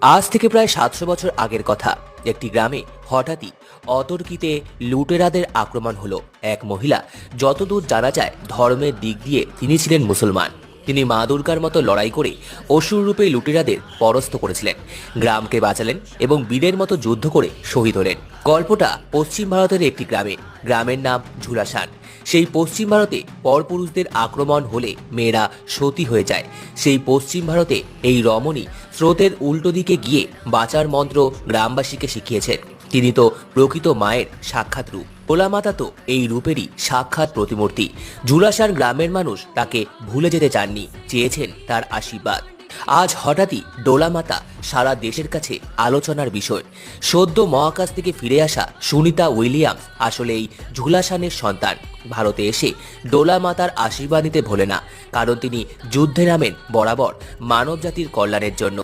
আজ থেকে প্রায় সাতশো বছর আগের কথা। একটি গ্রামে হঠাৎই অতর্কিতে লুটেরাদের আক্রমণ হলো। এক মহিলা যতদূর জানা যায়, ধর্মের দিক দিয়ে তিনি ছিলেন মুসলমান। তিনি মা দুর্গার মতো লড়াই করে অসুর রূপে লুটেরাদের পরাস্ত করেছিলেন। গ্রামকে বাঁচালেন এবং বীরের মতো যুদ্ধ করে শহীদ হলেন। গল্পটা পশ্চিম ভারতের একটি গ্রামে। গ্রামের নাম ঝুলাসান সেই পশ্চিম ভারতে পরপুরুষদের আক্রমণ হলে মেয়েরা সতী হয়ে যায়। সেই পশ্চিম ভারতে এই রমণী স্রোতের উল্টো দিকে গিয়ে বাঁচার মন্ত্র গ্রামবাসীকে শিখিয়েছেন। তিনি তো প্রকৃত মায়ের সাক্ষাৎ রূপ। ভোলা মাতা তো এই রূপেরই সাক্ষাৎ প্রতিমূর্তি। ঝুলাসার গ্রামের মানুষ তাকে ভুলে যেতে চাননি, চেয়েছেন তার আশীর্বাদ। আজ হঠাৎই ডোলা মাতা সারা দেশের কাছে আলোচনার বিষয়। সদ্য মহাকাশ থেকে ফিরে আসা সুনিতা উইলিয়ামস আসলে এই ঝুলাসানের সন্তান। ভারতে এসে ডোলা মাতার আশীর্বাদ নিতে ভোলে না, কারণ তিনি যুদ্ধে নামেন বরাবর মানব জাতির কল্যাণের জন্য।